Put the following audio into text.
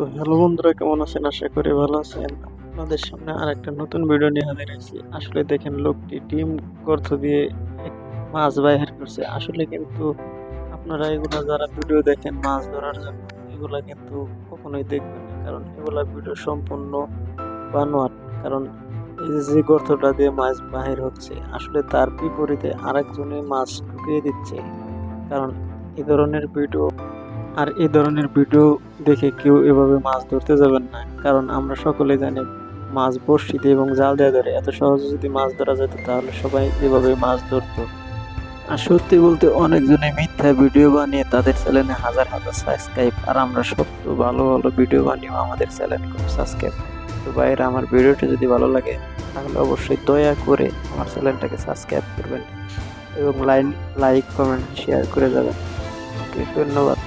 তো হ্যালো বন্ধুরা, কেমন আছেন? আশা করি ভালো আছেন। আপনাদের সামনে আর একটা নতুন ভিডিও নিয়ে হাজির হয়েছি। আসলে দেখেন, লোকটি ডিম গর্ত দিয়ে মাছ বাইর করছে। আসলে কিন্তু আপনারা এগুলা যারা ভিডিও দেখেন, মাছ ধরার জন্য, এগুলা কিন্তু কখনোই দেখবেন না। কারণ এগুলা ভিডিও সম্পূর্ণ বানোয়াট কারণ এই যে গর্তটা দিয়ে মাছ বাহির হচ্ছে, আসলে তার বিপরীতে আরেকজনে মাছ ঢুকিয়ে দিচ্ছে। কারণ এই ধরনের ভিডিও আর এই ধরনের ভিডিও দেখে কেউ এভাবে মাছ ধরতে যাবেন না, কারণ আমরা সকলে জানি মাছ বড়শি দিয়ে এবং জাল দিয়ে ধরে। এত সহজে যদি মাছ ধরা যেত, তাহলে সবাই এভাবে মাছ ধরতো। আর সত্যি বলতে অনেকজনে মিথ্যা ভিডিও বানিয়ে তাদের চ্যানেলে হাজার হাজার সাবস্ক্রাইব আর আমরা সত্য ভালো ভালো ভিডিও বানিয়েও আমাদের চ্যানেল খুব সাবস্ক্রাইব তো বাইরে আমার ভিডিওটি যদি ভালো লাগে, তাহলে অবশ্যই দয়া করে আমার চ্যানেলটাকে সাবস্ক্রাইব করবেন এবং লাইন লাইক কমেন্ট শেয়ার করে যাবেন। ধন্যবাদ।